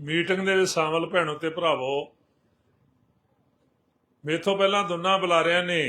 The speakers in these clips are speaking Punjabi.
ਮੀਟਿੰਗ ਦੇ ਵਿੱਚ ਸ਼ਾਮਲ ਭੈਣੋ ਤੇ ਭਰਾਵੋ, ਮੇਥੋਂ ਪਹਿਲਾਂ ਦੋਨਾਂ ਬੁਲਾਰਿਆਂ ਨੇ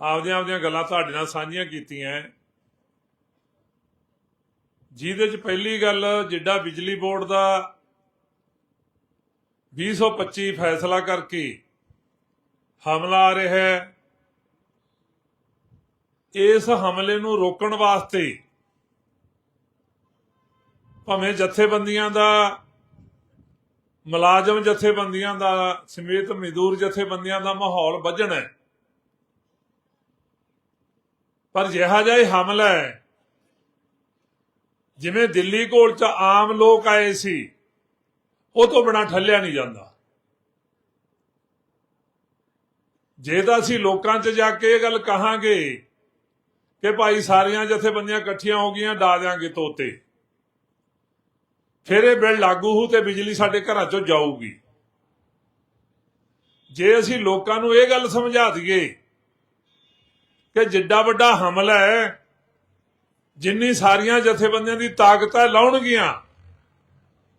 ਆਪਦੀਆਂ ਆਪਦੀਆਂ ਗੱਲਾਂ ਤੁਹਾਡੇ ਨਾਲ ਸਾਂਝੀਆਂ ਕੀਤੀਆਂ। ਜਿਹਦੇ ਚ ਪਹਿਲੀ ਗੱਲ ਜਿੱਡਾ ਬਿਜਲੀ ਬੋਰਡ ਦਾ 2025 ਫੈਸਲਾ ਕਰਕੇ ਹਮਲਾ ਆ ਰਿਹਾ ਹੈ, ਇਸ ਹਮਲੇ ਨੂੰ ਰੋਕਣ ਵਾਸਤੇ ਭਾਵੇਂ ਜਥੇਬੰਦੀਆਂ ਦਾ, ਮੁਲਾਜ਼ਮ ਜਥੇਬੰਦੀਆਂ ਦਾ, ਸਮੇਤ ਮਜ਼ਦੂਰ ਜਥੇਬੰਦੀਆਂ ਦਾ ਮਾਹੌਲ ਵੱਜਣਾ ਹੈ। ਪਰ ਜਿਹਾ ਜਿਹਾ ਇਹ ਹਮਲਾ ਹੈ। ਜਿਵੇਂ ਦਿੱਲੀ ਕੋਲ ਚ ਆਮ ਲੋਕ ਆਏ ਸੀ, ਉਹ ਤੋਂ ਬਿਨਾ ਠੱਲਿਆ ਨਹੀਂ ਜਾਂਦਾ। ਜੇ ਤਾਂ ਅਸੀਂ ਲੋਕਾਂ 'ਚ ਜਾ ਕੇ ਇਹ ਗੱਲ ਕਹਾਂਗੇ ਕਿ ਭਾਈ ਸਾਰੀਆਂ ਜਥੇਬੰਦੀਆਂ ਇਕੱਠੀਆਂ ਹੋ ਗਈਆਂ, ਡਾ ਦਿਆਂਗੇ ਤੋਤੇ। ਫਿਰ ਇਹ ਬਿੱਲ ਲਾਗੂ ਹੋ ਤੇ ਬਿਜਲੀ ਸਾਡੇ ਘਰਾਂ 'ਚੋਂ ਜਾਊਗੀ। ਜੇ ਅਸੀਂ ਲੋਕਾਂ ਨੂੰ ਇਹ ਗੱਲ ਸਮਝਾ ਦਈਏ ਕਿ ਜਿੱਡਾ ਵੱਡਾ ਹਮਲਾ ਹੈ, ਜਿੰਨੀ ਸਾਰੀਆਂ ਜਥੇਬੰਦੀਆਂ ਦੀ ਤਾਕਤ ਹੈ ਲਾਉਣਗੀਆਂ,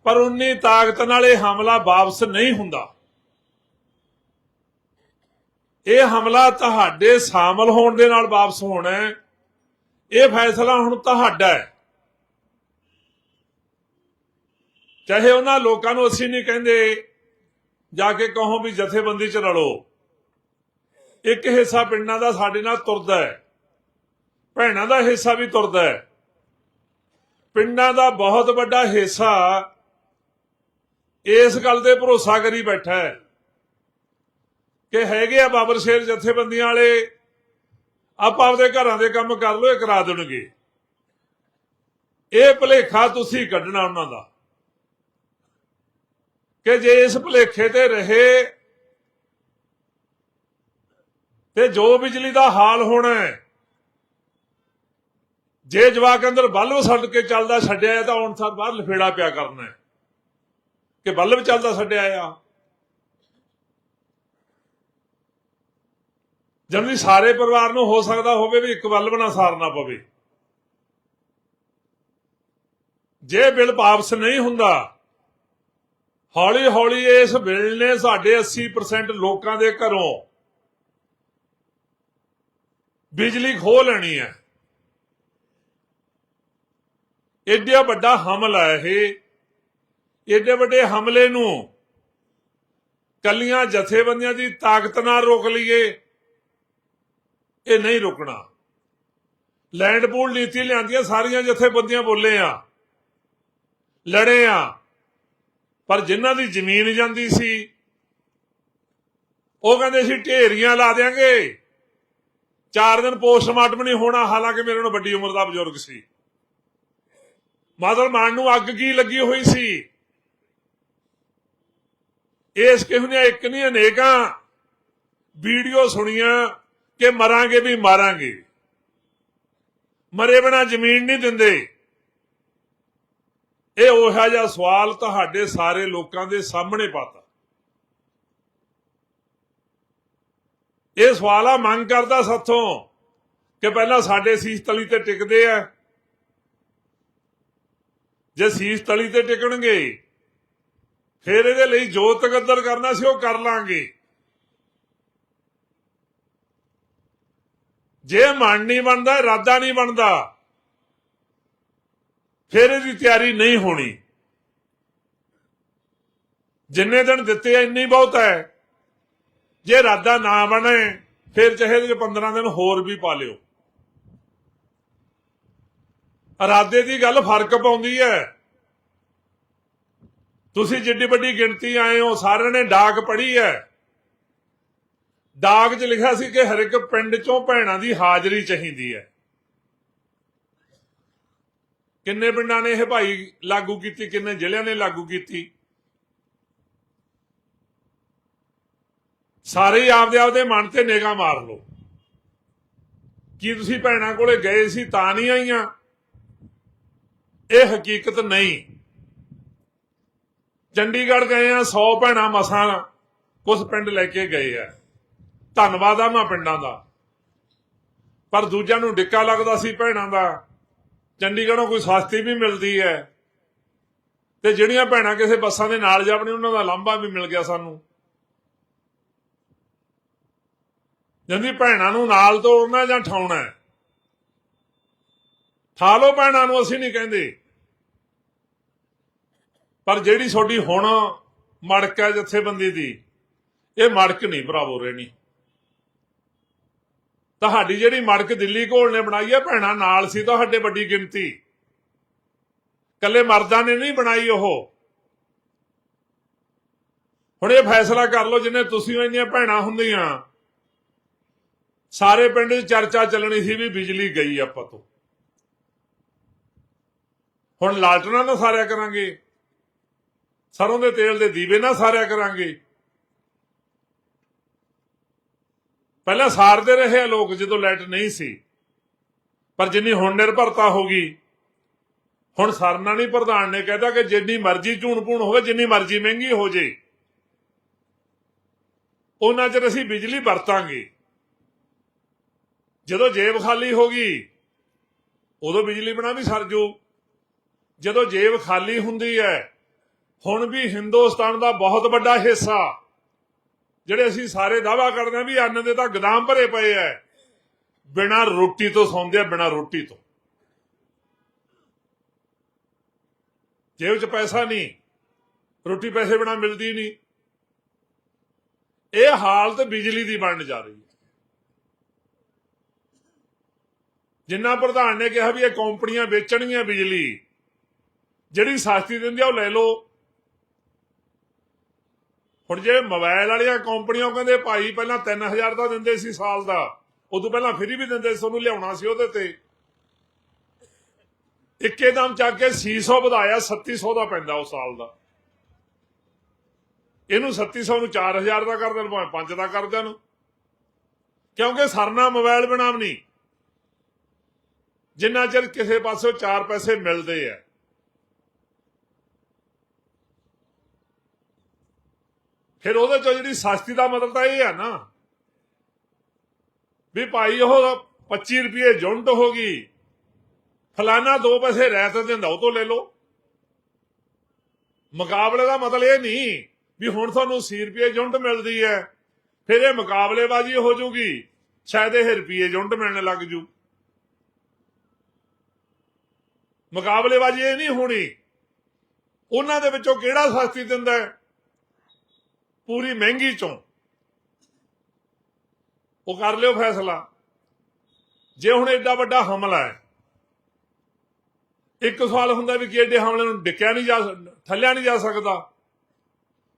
ਪਰ ਉਨੀ ਤਾਕਤ ਨਾਲ ਇਹ ਹਮਲਾ ਵਾਪਸ ਨਹੀਂ ਹੁੰਦਾ। ਇਹ ਹਮਲਾ ਤੁਹਾਡੇ ਸ਼ਾਮਲ ਹੋਣ ਦੇ ਨਾਲ ਵਾਪਸ ਹੋਣਾ ਹੈ। ਇਹ ਫੈਸਲਾ ਹੁਣ ਤੁਹਾਡਾ ਹੈ। ਚਾਹੇ ਉਹਨਾਂ ਲੋਕਾਂ ਨੂੰ ਅਸੀਂ ਨਹੀਂ ਕਹਿੰਦੇ, ਜਾ ਕੇ ਕਹੋ ਵੀ ਜਥੇਬੰਦੀ ਚ ਰਲੋ। ਇੱਕ ਹਿੱਸਾ ਪਿੰਡਾਂ ਦਾ ਸਾਡੇ ਨਾਲ ਤੁਰਦਾ ਹੈ। ਭੈਣਾਂ ਦਾ ਹਿੱਸਾ ਵੀ ਤੁਰਦਾ ਹੈ। ਪਿੰਡਾਂ ਦਾ ਬਹੁਤ ਵੱਡਾ ਹਿੱਸਾ ਇਸ ਗੱਲ ਤੇ ਭਰੋਸਾ ਕਰੀ ਬੈਠਾ ਹੈ ਕਿ ਹੈਗੇ ਆ ਬਾਬਰ ਸ਼ੇਰ ਜਥੇਬੰਦੀਆਂ ਵਾਲੇ, ਆਪਾਂ ਆਪਦੇ ਘਰਾਂ ਦੇ ਕੰਮ ਕਰ ਲੋ ਇਹ ਕਰਾ ਦੇਣਗੇ। ਇਹ ਭਲੇਖਾ ਤੁਸੀਂ ਕੱਢਣਾ ਉਹਨਾਂ ਦਾ। ਕਿ ਜੇ ਇਸ ਭਲੇਖੇ ਤੇ ਰਹੇ ਤੇ ਜੋ ਬਿਜਲੀ ਦਾ ਹਾਲ ਹੋਣਾ ਜੇ ਜਵਾਕ ਅੰਦਰ ਬਲਬ ਛੱਡ ਕੇ ਚੱਲਦਾ ਛੱਡਿਆ ਤਾਂ ਹੁਣ ਸਾਰ ਬਾਹਰ ਲਫੇੜਾ ਪਿਆ ਕਰਨਾ ਕਿ ਬਲਬ ਚੱਲਦਾ ਛੱਡਿਆ ਆ। ਜਦ ਸਾਰੇ ਪਰਿਵਾਰ ਨੂੰ ਹੋ ਸਕਦਾ ਹੋਵੇ ਵੀ ਇੱਕ ਬਲਬ ਨਾ ਸਾਰਨਾ ਪਵੇ। ਜੇ ਬਿੱਲ ਵਾਪਸ ਨਹੀਂ ਹੁੰਦਾ ਹੌਲੀ ਹੌਲੀ ਇਸ ਬਿੱਲ ਨੇ ਸਾਡੇ 80% ਲੋਕਾਂ ਦੇ ਘਰੋਂ ਬਿਜਲੀ ਖੋਹ ਲੈਣੀ ਹੈ। ਏਡਾ ਵੱਡਾ ਹਮਲਾ ਹੈ ਇਹ। ਏਡੇ ਵੱਡੇ ਹਮਲੇ ਨੂੰ ਕੱਲੀਆਂ ਜਥੇਬੰਦੀਆਂ ਦੀ ਤਾਕਤ ਨਾਲ ਰੋਕ ਲਈਏ, ਇਹ ਨਹੀਂ ਰੁਕਣਾ। ਲੈਂਡ ਪੂਲ ਨੀਤੀ ਲਿਆਂਦੀਆਂ ਸਾਰੀਆਂ ਜਥੇਬੰਦੀਆਂ ਬੋਲੇ ਆ, ਲੜੇ ਆ। ਪਰ ਜਿਨ੍ਹਾਂ ਦੀ ਜ਼ਮੀਨ ਜਾਂਦੀ ਸੀ, ਉਹ ਕਹਿੰਦੇ ਸੀ, ਢੇਰੀਆਂ ਲਾ ਦੇਾਂਗੇ ਚਾਰ ਦਿਨ ਪੋਸਟਮਾਰਟਮ ਨਹੀਂ ਹੋਣਾ, ਹਾਲਾਂਕਿ ਮੇਰੇ ਨਾਲ ਵੱਡੀ ਉਮਰ ਦਾ ਬਜ਼ੁਰਗ ਸੀ। ਮਾਦਰ ਮਾਨ ਨੂੰ ਅੱਗ ਕੀ ਲੱਗੀ ਹੋਈ ਸੀ? ਇਸ ਕਿਹੋ ਨੇ ਇੱਕ ਨਹੀਂ, ਅਨੇਕਾਂ ਵੀਡੀਓ ਸੁਣੀਆਂ ਕਿ ਮਰਾਂਗੇ ਵੀ ਮਾਰਾਂਗੇ। ਮਰੇ ਬਿਨਾ ਜ਼ਮੀਨ ਨਹੀਂ ਦਿੰਦੇ। ਇਹ ਉਹੋ ਜਿਹਾ ਸਵਾਲ ਤੁਹਾਡੇ ਸਾਰੇ ਲੋਕਾਂ ਦੇ ਸਾਹਮਣੇ ਪਾਤਾ। ਇਹ ਸਵਾਲ ਆ ਮੰਗ ਕਰਦਾ ਸਾਥੋਂ ਕਿ ਪਹਿਲਾਂ ਸਾਡੇ ਸੀਸ ਤਲੀ ਤੇ ਟਿਕਦੇ ਆ। ਜੇ ਸੀਸ ਤਲੀ ਤੇ ਟਿਕਣਗੇ, ਫਿਰ ਇਹਦੇ ਲਈ ਜੋ ਤਕੱਦਰ ਕਰਨਾ ਸੀ ਉਹ ਕਰ ਲਾਂਗੇ। ਜੇ ਮਨ ਨਹੀਂ ਬਣਦਾ, ਇਰਾਦਾ ਨਹੀਂ ਬਣਦਾ ਫਿਰ ਇਹਦੀ ਤਿਆਰੀ ਨਹੀਂ ਹੋਣੀ। ਜਿੰਨੇ ਦਿਨ ਦਿੱਤੇ ਆ, ਇੰਨੀ ਬਹੁਤ ਹੈ। ਜੇ ਇਰਾਦਾ ਨਾ ਬਣੇ, ਫਿਰ ਚਾਹੇ ਇਹਦੇ 15 ਦਿਨ ਹੋਰ ਵੀ ਪਾ ਲਿਓ। ਇਰਾਦੇ ਦੀ ਗੱਲ ਫ਼ਰਕ ਪਾਉਂਦੀ ਹੈ। ਤੁਸੀਂ ਜਿੱਡੀ ਵੱਡੀ ਗਿਣਤੀ ਆਏ ਹੋ, ਸਾਰਿਆਂ ਨੇ ਡਾਕ ਪੜ੍ਹੀ ਹੈ। ਡਾਕ 'ਚ ਲਿਖਿਆ ਸੀ ਕਿ ਹਰ ਇੱਕ ਪਿੰਡ 'ਚੋਂ ਭੈਣਾਂ ਦੀ ਹਾਜ਼ਰੀ ਚਾਹੀਦੀ ਹੈ। ਕਿੰਨੇ ਪਿੰਡਾਂ ਨੇ ਇਹ ਭਾਈ ਲਾਗੂ ਕੀਤੀ, ਕਿੰਨੇ ਜ਼ਿਲ੍ਹਿਆਂ ਨੇ ਲਾਗੂ ਕੀਤੀ? ਸਾਰੇ ਆਪਦੇ ਆਪਦੇ ਮਨ ਤੇ ਨਿਗਾਹ ਮਾਰ ਲਓ। ਕੀ ਤੁਸੀਂ ਭੈਣਾਂ ਕੋਲੇ ਗਏ ਸੀ, ਤਾਂ ਨਹੀਂ ਆਈਆਂ? ਇਹ ਹਕੀਕਤ ਨਹੀਂ। ਚੰਡੀਗੜ੍ਹ ਗਏ ਆ 100 ਭੈਣਾਂ ਮਸਾਂ ਕੁਝ ਪਿੰਡ ਲੈ ਕੇ ਗਏ ਆ। ਧੰਨਵਾਦ ਆ ਮੈਂ ਪਿੰਡਾਂ ਦਾ। ਪਰ ਦੂਜਿਆਂ ਨੂੰ ਡਿੱਕਾ ਲੱਗਦਾ ਸੀ ਭੈਣਾਂ ਦਾ। ਚੰਡੀਗੜ੍ਹੋਂ ਕੋਈ ਸਸਤੀ ਵੀ ਮਿਲਦੀ ਹੈ ਤੇ ਜਿਹੜੀਆਂ ਭੈਣਾਂ ਕਿਸੇ ਬੱਸਾਂ ਦੇ ਨਾਲ ਜਾਵਣੇ ਉਹਨਾਂ ਦਾ ਲਾਂਭਾ ਵੀ ਮਿਲ ਗਿਆ ਸਾਨੂੰ। ਜੰਦੀ ਭੈਣਾਂ ਨੂੰ ਨਾਲ ਤੋੜਨਾ ਜਾਂ ਠਾਉਣਾ ਹੈ। ਠਾ ਲਓ ਭੈਣਾਂ ਨੂੰ, ਅਸੀਂ ਨਹੀਂ ਕਹਿੰਦੇ। ਪਰ ਜਿਹੜੀ ਤੁਹਾਡੀ ਹੁਣ ਮੜਕ ਹੈ ਜਥੇਬੰਦੀ ਦੀ, ਇਹ ਮੜਕ ਨਹੀਂ, ਭਰਾਵੋ ਰਹਿਣੀ ਤੁਹਾਡੀ ਜਿਹੜੀ ਮੜਕ ਦਿੱਲੀ ਘੋਲ ਨੇ ਬਣਾਈ ਹੈ ਭੈਣਾਂ, ਨਾਲ ਸੀ ਤੁਹਾਡੇ ਵੱਡੀ ਗਿਣਤੀ। ਕੱਲੇ ਮਰਦਾਂ ਨੇ ਨਹੀਂ ਬਣਾਈ ਉਹ। ਹੁਣ ਇਹ ਫੈਸਲਾ ਕਰ ਲਓ, ਜਿੰਨੇ ਤੁਸੀਂ ਇੰਨੀਆਂ ਭੈਣਾਂ ਹੁੰਦੀਆਂ। ਸਾਰੇ ਪਿੰਡ 'ਚ ਚਰਚਾ ਚੱਲਣੀ ਸੀ ਵੀ ਬਿਜਲੀ ਗਈ ਆਪਾਂ ਤੋਂ। ਹੁਣ ਲਾਲਟਣਾ ਨਾ ਸਾਰਿਆ ਕਰਾਂਗੇ। ਸਰੋਂ ਦੇ ਤੇਲ ਦੇ ਦੀਵੇ ਨਾ ਸਾਰਿਆ ਕਰਾਂਗੇ। ਪਹਿਲਾਂ ਸਾਰਦੇ ਰਹੇ ਆ ਲੋਕ ਜਦੋਂ ਲਾਈਟ ਨਹੀਂ ਸੀ। ਪਰ ਜਿੰਨੀ ਹੁਣ ਨਿਰਭਰਤਾ ਹੋ ਗਈ, ਹੁਣ ਸਰਨਾ ਨਹੀਂ ਪ੍ਰਧਾਨ ਨੇ ਕਹਿਤਾ ਕਿ ਜਿੰਨੀ ਮਰਜ਼ੀ ਝੂਣ ਪੂਣ ਹੋਵੇ, ਜਿੰਨੀ ਮਰਜ਼ੀ ਮਹਿੰਗੀ ਹੋ ਜੇ, ਉਹਨਾਂ ਚਿਰ ਅਸੀਂ ਬਿਜਲੀ ਵਰਤਾਂਗੇ। ਜਦੋਂ ਜੇਬ ਖਾਲੀ ਹੋ ਗਈ, ਉਦੋਂ ਬਿਜਲੀ ਬਣਾ ਵੀ ਸਰ ਜੂ। ਜਦੋਂ ਜੇਬ ਖਾਲੀ ਹੁੰਦੀ ਹੈ, ਹੁਣ ਵੀ ਹਿੰਦੁਸਤਾਨ ਦਾ ਬਹੁਤ ਵੱਡਾ ਹਿੱਸਾ। ਜਿਹੜੇ ਅਸੀਂ ਸਾਰੇ ਦਾਵਾ ਕਰਦੇ ਹਾਂ ਵੀ ਅੰਨ ਦੇ ਤਾਂ ਗਦਾਮ ਭਰੇ ਪਏ ਐ। ਬਿਨਾ ਰੋਟੀ ਤੋਂ ਸੌਂਦੇ ਆ, ਬਿਨਾ ਰੋਟੀ ਤੋਂ। ਜੇਬ 'ਚ ਪੈਸਾ ਨਹੀਂ, ਰੋਟੀ ਪੈਸੇ ਬਿਨਾ ਮਿਲਦੀ ਨਹੀਂ। ਇਹ ਹਾਲਤ ਬਿਜਲੀ ਦੀ ਬਣਨ ਜਾ ਰਹੀ ਹੈ। ਜਿੰਨਾ ਪ੍ਰਧਾਨ ਨੇ ਕਿਹਾ ਵੀ ਇਹ ਕੰਪਨੀਆਂ ਵੇਚਣਗੀਆਂ ਬਿਜਲੀ, ਜਿਹੜੀ ਸਸਤੀ ਦਿੰਦੀ ਆ ਉਹ ਲੈ ਲਓ। ਹੁਣ ਜੇ ਮੋਬਾਈਲ ਵਾਲੀਆਂ ਕੰਪਨੀਆਂ ਕਹਿੰਦੇ ਭਾਈ ਪਹਿਲਾਂ 3000 ਦਾ ਦਿੰਦੇ ਸੀ ਸਾਲ ਦਾ, ਉਦੋਂ ਪਹਿਲਾਂ ਫ੍ਰੀ ਵੀ ਦਿੰਦੇ ਸੀ ਤੁਹਾਨੂੰ ਲਿਆਉਣਾ ਸੀ ਉਹਦੇ ਤੇ। ਇੱਕੇ ਦਮ ਚੱਕ ਕੇ 600 ਵਧਾਇਆ 3700 ਦਾ ਪੈਂਦਾ ਉਹ ਸਾਲ ਦਾ। ਇਹਨੂੰ 3700 ਨੂੰ 4000 ਦਾ ਕਰ ਦੇਣ, ਭਾਵੇਂ 5 ਦਾ ਕਰ ਦੇਣ। ਕਿਉਂਕਿ ਸਰਨਾ ਮੋਬਾਈਲ ਬਣਾਵ ਨਹੀਂ। ਜਿੰਨਾ ਚਿਰ ਕਿਸੇ ਪਾਸੋਂ 4 ਪੈਸੇ ਮਿਲਦੇ ਆ। ਫਿਰ ਉਹਦੇ ਚੋਂ ਜਿਹੜੀ ਸਸਤੀ ਦਾ ਮਤਲਬ ਤਾਂ ਇਹ ਆ ਨਾ। ਵੀ ਭਾਈ ਉਹ 25 ਰੁਪਏ ਜੁੰਟ ਹੋ ਗਈ। ਫਲਾਨਾ ਦੋ ਪੈਸੇ ਰਹਿਤ ਦਿੰਦਾ, ਉਹ ਤੋਂ ਲੈ ਲਓ। ਮੁਕਾਬਲੇ ਦਾ ਮਤਲਬ ਇਹ ਨਹੀਂ ਵੀ ਹੁਣ ਤੁਹਾਨੂੰ 80 ਰੁਪਏ ਜੁੰਟ ਮਿਲਦੀ ਹੈ, ਫਿਰ ਇਹ ਮੁਕਾਬਲੇਬਾਜ਼ੀ ਹੋ ਜੂਗੀ ਸ਼ਾਇਦ ਇਹ ਰੁਪਏ ਜੁੰਟ ਮਿਲਣ ਲੱਗ ਜੂ। ਮੁਕਾਬਲੇਬਾਜ਼ੀ ਇਹ ਨਹੀਂ ਹੋਣੀ। ਉਹਨਾਂ ਦੇ ਵਿੱਚੋਂ ਕਿਹੜਾ ਸਸਤੀ ਦਿੰਦਾ ਹੈ? ਪੂਰੀ ਮਹਿੰਗੀ ਚੋਂ। ਉਹ ਕਰ ਲਿਓ ਫੈਸਲਾ। ਜੇ ਹੁਣ ਐਡਾ ਵੱਡਾ ਹਮਲਾ ਹੈ, ਇੱਕ ਸਵਾਲ ਹੁੰਦਾ ਵੀ ਕਿ ਐਡੇ ਹਮਲੇ ਨੂੰ ਡਿੱਕਿਆ ਨਹੀਂ ਜਾ ਠੱਲਿਆ ਨਹੀਂ ਜਾ ਸਕਦਾ?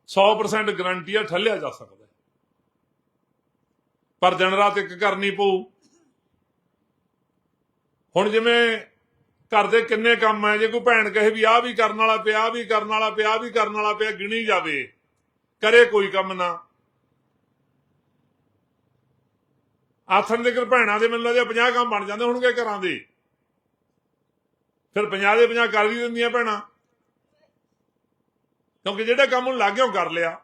100% ਗਰੰਟੀ ਆ, ਠੱਲਿਆ ਜਾ ਸਕਦਾ ਪਰ ਦਿਨ ਰਾਤ ਇੱਕ ਕਰਨੀ ਪਊ। ਹੁਣ ਜਿਵੇਂ ਘਰ ਦੇ ਕਿੰਨੇ ਕੰਮ ਹੈ, ਜੇ ਕੋਈ ਭੈਣ ਕਹੇ ਵੀ ਆਹ ਵੀ ਕਰਨ ਵਾਲਾ ਪਿਆ, ਆਹ ਵੀ ਕਰਨ ਵਾਲਾ ਪਿਆ, ਆਹ ਵੀ ਕਰਨ ਵਾਲਾ ਪਿਆ, ਗਿਣੀ ਜਾਵੇ। ਕਰੇ ਕੋਈ ਕੰਮ ਨਾ। ਆਥਣ ਦੇ ਭੈਣਾਂ ਦੇ ਮੈਨੂੰ ਲੱਗਦਾ 50 ਕੰਮ ਬਣ ਜਾਂਦੇ ਹੋਣਗੇ ਘਰਾਂ ਦੇ। ਫਿਰ 50 ਦੇ 50 ਕਰ ਵੀ ਦਿੰਦੀਆਂ ਭੈਣਾਂ। ਕਿਉਂਕਿ ਜਿਹੜਾ ਕੰਮ ਨੂੰ ਲੱਗਿਓ ਕਰ ਲਿਆ।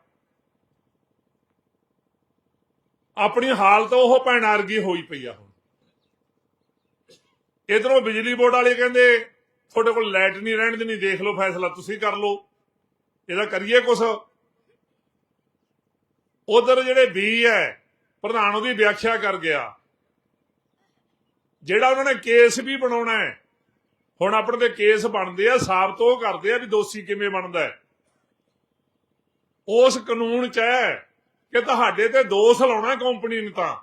ਆਪਣੀ ਹਾਲਤ ਉਹ ਭੈਣਾਂ ਵਰਗੀ ਹੋਈ ਪਈ ਆ ਹੁਣ। ਇਧਰੋਂ ਬਿਜਲੀ ਬੋਰਡ ਵਾਲੇ ਕਹਿੰਦੇ, ਤੁਹਾਡੇ ਕੋਲ ਲਾਈਟ ਨਹੀਂ ਰਹਿਣ ਦੇਣੀ, ਦੇਖ ਲਓ ਫੈਸਲਾ, ਤੁਸੀਂ ਕਰ ਲਓ। ਇਹਦਾ ਕਰੀਏ ਕੁਛ? ਉਧਰ ਜਿਹੜੇ ਬੀ ਹੈ, ਪ੍ਰਧਾਨ ਉਹਦੀ ਵਿਆਖਿਆ ਕਰ ਗਿਆ। ਜਿਹੜਾ ਉਹਨਾਂ ਨੇ ਕੇਸ ਵੀ ਬਣਾਉਣਾ ਹੈ, ਹੁਣ ਆਪਣੇ ਤੇ ਕੇਸ ਬਣਦੇ ਆ, ਸਾਬਤ ਉਹ ਕਰਦੇ ਆ ਵੀ ਦੋਸ਼ੀ ਕਿਵੇਂ ਬਣਦਾ ਉਸ ਕਾਨੂੰਨ 'ਚ ਹੈ ਕਿ ਤੁਹਾਡੇ ਤੇ ਦੋਸ਼ ਲਾਉਣਾ ਕੰਪਨੀ ਨੇ ਤਾਂ,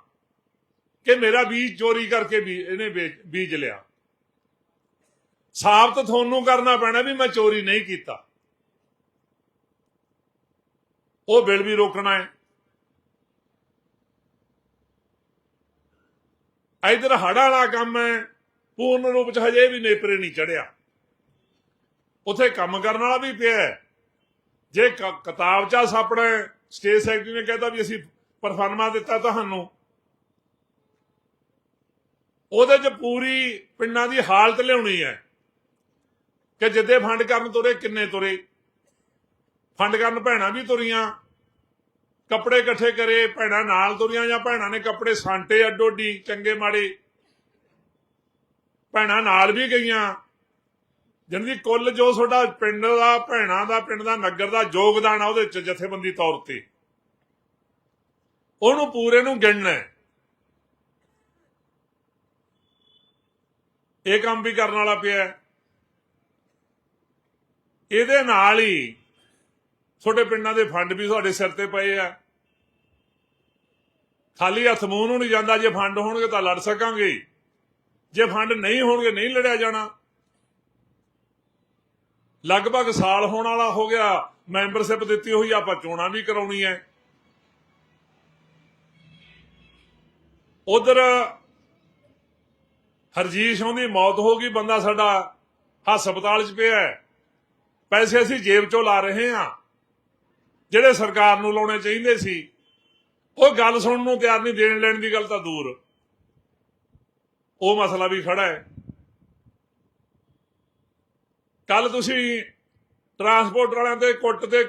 ਕਿ ਮੇਰਾ ਬੀਜ ਚੋਰੀ ਕਰਕੇ ਵੀ ਇਹਨੇ ਬੀਜ ਲਿਆ। ਸਾਬਤ ਤੁਹਾਨੂੰ ਕਰਨਾ ਪੈਣਾ ਵੀ ਮੈਂ ਚੋਰੀ ਨਹੀਂ ਕੀਤਾ। ਉਹ ਬਿੱਲ ਵੀ ਰੋਕਣਾ ਹੈ। ਇਧਰ ਹੜਾ ਵਾਲਾ ਕੰਮ ਹੈ, ਪੂਰਨ ਰੂਪ ਚ ਹਜੇ ਵੀ ਨੇਪਰੇ ਨਹੀਂ ਚੜਿਆ ਉਥੇ ਕੰਮ ਕਰਨ ਵਾਲਾ ਵੀ ਪਿਆ ਜੇ ਕਿਤਾਬ ਚ ਸਾਪਣਾ ਸਟੇਟ ਸੈਕਟਰੀ ਨੇ ਕਹਿੰਦਾ ਵੀ ਅਸੀਂ ਪਰਫਾਰਮਾ ਦਿੱਤਾ ਤੁਹਾਨੂੰ। ਉਹਦੇ ਚ ਪੂਰੀ ਪਿੰਡਾਂ ਦੀ ਹਾਲਤ ਲਿਆਉਣੀ ਹੈ ਕਿ ਜਿੱਦੇ ਫੰਡ ਕਰਨ ਤੁਰੇ, ਕਿੰਨੇ ਤੁਰੇ। ਫੰਡ ਕਰਨ ਭੈਣਾਂ ਵੀ ਤੁਰੀਆਂ। ਕੱਪੜੇ ਇਕੱਠੇ ਕਰੇ, ਭੈਣਾਂ ਨਾਲ ਤੁਰੀਆਂ ਜਾਂ ਭੈਣਾਂ ਨੇ ਕੱਪੜੇ ਸਾਂਟੇ ਅੱਡੋਡੀ ਚੰਗੇ ਮਾੜੇ। ਭੈਣਾਂ ਨਾਲ ਵੀ ਗਈਆਂ। ਜਾਣੀ ਕਿ ਕੁੱਲ ਜੋ ਤੁਹਾਡਾ ਪਿੰਡ ਦਾ, ਭੈਣਾਂ ਦਾ, ਪਿੰਡ ਦਾ, ਨਗਰ ਦਾ ਯੋਗਦਾਨ ਆ ਉਹਦੇ ਚ ਜਥੇਬੰਦੀ ਤੌਰ ਤੇ। ਉਹਨੂੰ ਪੂਰੇ ਨੂੰ ਗਿਣਨਾ ਹੈ। ਇਹ ਕੰਮ ਵੀ ਕਰਨ ਵਾਲਾ ਪਿਆ ਇਹਦੇ ਨਾਲ ਹੀ ਤੁਹਾਡੇ ਪਿੰਡਾਂ ਦੇ ਫੰਡ ਵੀ ਤੁਹਾਡੇ ਸਿਰ ਤੇ ਪਏ ਆ। ਖਾਲੀ ਹੱਥ ਮੂੰਹ ਨੂੰ ਨਹੀਂ ਜਾਂਦਾ, ਜੇ ਫੰਡ ਹੋਣਗੇ ਤਾਂ ਲੜ ਸਕਾਂਗੇ। ਜੇ ਫੰਡ ਨਹੀਂ ਹੋਣਗੇ, ਨਹੀਂ ਲੜਿਆ ਜਾਣਾ। ਲਗਭਗ ਸਾਲ ਹੋਣ ਵਾਲਾ ਹੋ ਗਿਆ, ਮੈਂਬਰਸ਼ਿਪ ਦਿੱਤੀ ਹੋਈ, ਆਪਾਂ ਚੋਣਾਂ ਵੀ ਕਰਾਉਣੀ ਹੈ ਉਧਰ ਹਰਜੀਤ ਸਿੰਘ ਦੀ ਮੌਤ ਹੋ ਗਈ, ਬੰਦਾ ਸਾਡਾ ਹਸਪਤਾਲ 'ਚ ਪਿਆ ਪੈਸੇ ਅਸੀਂ ਜੇਬ 'ਚੋਂ ਲਾ ਰਹੇ ਹਾਂ, ਜਿਹੜੇ ਸਰਕਾਰ ਨੂੰ ਲਾਉਣੇ ਚਾਹੀਦੇ ਸੀ। ਉਹ ਗੱਲ ਸੁਣਨ ਨੂੰ ਤਿਆਰ ਨਹੀਂ, ਦੇਣ ਲੈਣ ਦੀ ਗੱਲ ਤਾਂ ਦੂਰ। ਉਹ ਮਸਲਾ ਵੀ ਖੜਾ ਹੈ। ਕੱਲ ਤੁਸੀਂ ਟਰਾਂਸਪੋਰਟ ਵਾਲਿਆਂ ਤੇ ਕੁੱਟ ਤੇ